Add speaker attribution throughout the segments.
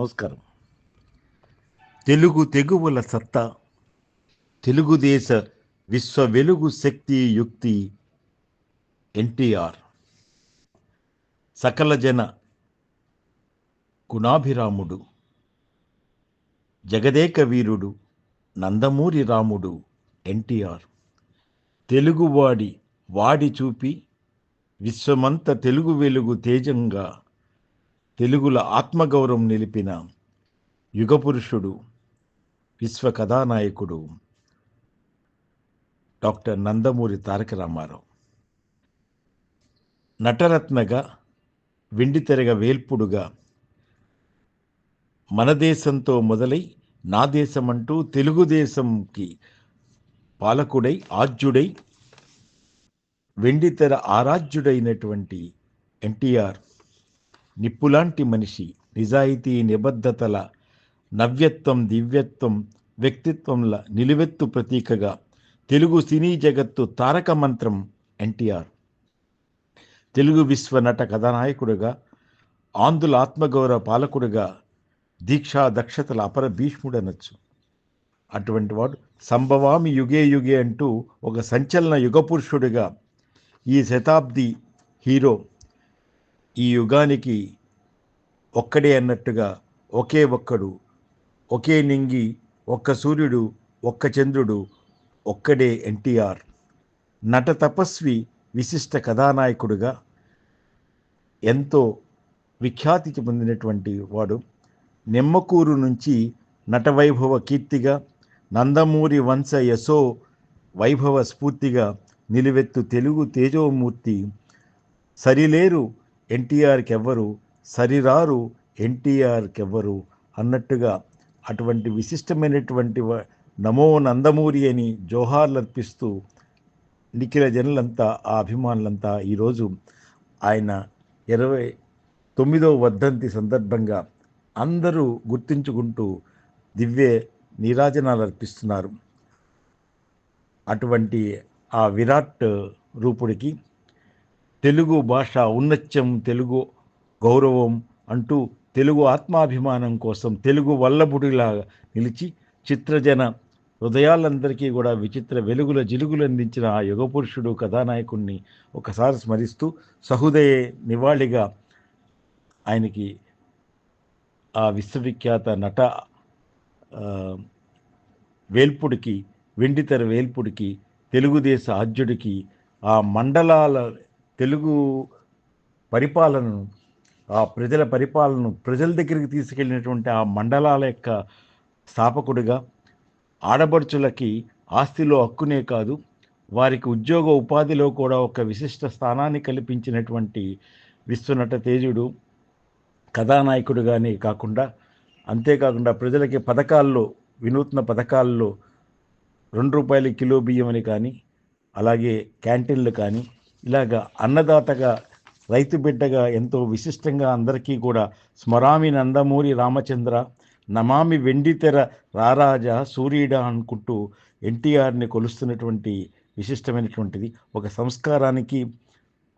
Speaker 1: నమస్కారం. తెలుగు తెగువల సత్తా తెలుగుదేశ విశ్వ వెలుగు శక్తి యుక్తి ఎన్టీఆర్. సకల జన గుణాభిరాముడు జగదేక వీరుడు నందమూరి రాముడు ఎన్టీఆర్. తెలుగువాడి వాడి చూపి విశ్వమంత తెలుగు వెలుగు తేజంగా తెలుగుల ఆత్మగౌరవం నిలిపిన యుగపురుషుడు విశ్వ కథానాయకుడు డాక్టర్ నందమూరి తారక రామారావు. నటరత్నగా వెండితెరగ వేల్పుడుగా మన దేశంతో మొదలై నా దేశమంటూ తెలుగుదేశంకి పాలకుడై ఆజ్యుడై వెండితెర ఆరాధ్యుడైనటువంటి ఎన్టీఆర్ నిప్పులాంటి మనిషి నిజాయితీ నిబద్ధతల నవ్యత్వం దివ్యత్వం వ్యక్తిత్వంల నిలువెత్తు ప్రతీకగా తెలుగు సినీ జగత్తు తారక మంత్రం ఎన్టీఆర్. తెలుగు విశ్వ నట కథానాయకుడుగా ఆంధ్రుల ఆత్మగౌరవ పాలకుడుగా దీక్షా దక్షతల అపర భీష్ముడనొచ్చు. అటువంటి వాడు సంభవామి యుగే యుగే అంటూ ఒక సంచలన యుగపురుషుడిగా ఈ శతాబ్ది హీరో ఈ యుగానికి ఒక్కడే అన్నట్టుగా ఒకే ఒక్కడు ఒకే నింగి ఒక్క సూర్యుడు ఒక్క చంద్రుడు ఒక్కడే ఎన్టీఆర్. నట తపస్వి విశిష్ట కథానాయకుడుగా ఎంతో విఖ్యాతి పొందినటువంటి వాడు. నిమ్మకూరు నుంచి నటవైభవ కీర్తిగా నందమూరి వంశ యశో వైభవ స్ఫూర్తిగా నిలువెత్తు తెలుగు తేజోమూర్తి సరిలేరు ఎన్టీఆర్కి ఎవ్వరు సరిరారు ఎన్టీఆర్కి ఎవ్వరు అన్నట్టుగా అటువంటి విశిష్టమైనటువంటి నమో నందమూరి అని జోహార్లు అర్పిస్తూ నిఖిల జనులంతా ఆ అభిమానులంతా ఈరోజు ఆయన ఇరవై తొమ్మిదవ వర్ధంతి సందర్భంగా అందరూ గుర్తించుకుంటూ దివ్య నీరాజనాలు అర్పిస్తున్నారు అటువంటి ఆ విరాట్ రూపుడికి తెలుగు భాష ఉన్నత్యం తెలుగు గౌరవం అంటూ తెలుగు ఆత్మాభిమానం కోసం తెలుగు వల్లభుడిలా నిలిచి చిత్రజన హృదయాలందరికీ కూడా విచిత్ర వెలుగుల జిలుగులు అందించిన ఆ యుగపురుషుడు కథానాయకుణ్ణి ఒకసారి స్మరిస్తూ సహృదయ నివాళిగా ఆయనకి ఆ విశ్వవిఖ్యాత నట వేల్పుడికి వెండితెర వేల్పుడికి తెలుగుదేశ ఆద్యుడికి ఆ మండలాల తెలుగు పరిపాలనను ఆ ప్రజల పరిపాలనను ప్రజల దగ్గరికి తీసుకెళ్ళినటువంటి ఆ మండలాల యొక్క స్థాపకుడిగా ఆడబడుచులకి ఆస్తిలో హక్కునే కాదు వారికి ఉద్యోగ ఉపాధిలో కూడా ఒక విశిష్ట స్థానాన్ని కల్పించినటువంటి విశ్వనట తేజుడు కథానాయకుడుగానే కాకుండా అంతేకాకుండా ప్రజలకి పథకాల్లో వినూత్న పథకాల్లో రెండు రూపాయల కిలో బియ్యం అని కానీ అలాగే క్యాంటీన్లు కానీ ఇలాగా అన్నదాతగా రైతు బిడ్డగా ఎంతో విశిష్టంగా అందరికీ కూడా స్మరామి నందమూరి రామచంద్ర నమామి వెండితెర రారాజా సూర్యుడ అనుకుంటూ ఎన్టీఆర్ని కొలుస్తున్నటువంటి విశిష్టమైనటువంటిది. ఒక సంస్కారానికి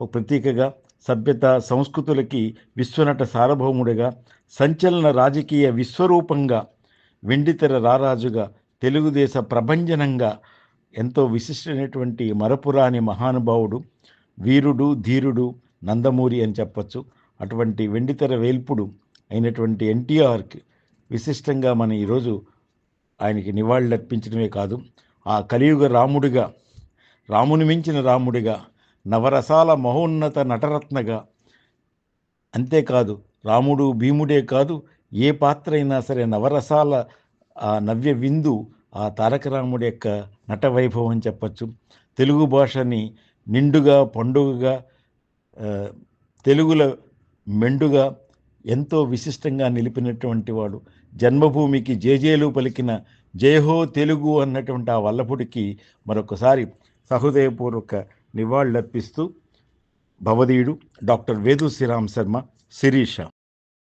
Speaker 1: ఒక ప్రతీకగా సభ్యత సంస్కృతులకి విశ్వనట సార్వభౌముడిగా సంచలన రాజకీయ విశ్వరూపంగా వెండితెర రారాజుగా తెలుగుదేశ ప్రభంజనంగా ఎంతో విశిష్టమైనటువంటి మరపురాని మహానుభావుడు వీరుడు ధీరుడు నందమూరి అని చెప్పచ్చు. అటువంటి వెండితెర వేల్పుడు అయినటువంటి ఎన్టీఆర్కి విశిష్టంగా మనం ఈరోజు ఆయనకి నివాళులర్పించడమే కాదు ఆ కలియుగ రాముడిగా రాముని మించిన రాముడిగా నవరసాల మహోన్నత నటరత్నగా అంతేకాదు రాముడు భీముడే కాదు ఏ పాత్ర అయినా సరే నవరసాల ఆ నవ్య విందు ఆ తారక రాముడి యొక్క నట వైభవం చెప్పచ్చు. తెలుగు భాషని నిండుగా పండుగగా తెలుగుల మెండుగా ఎంతో విశిష్టంగా నిలిపినటువంటి వాడు. జన్మభూమికి జేజేలు పలికిన జయహో తెలుగు అన్నటువంటి ఆ వల్లపుడికి మరొకసారి సహృదయపూర్వక నివాళులర్పిస్తూ భవదీయుడు డాక్టర్ వేదు శ్రీరామ్ శర్మ శిరీష.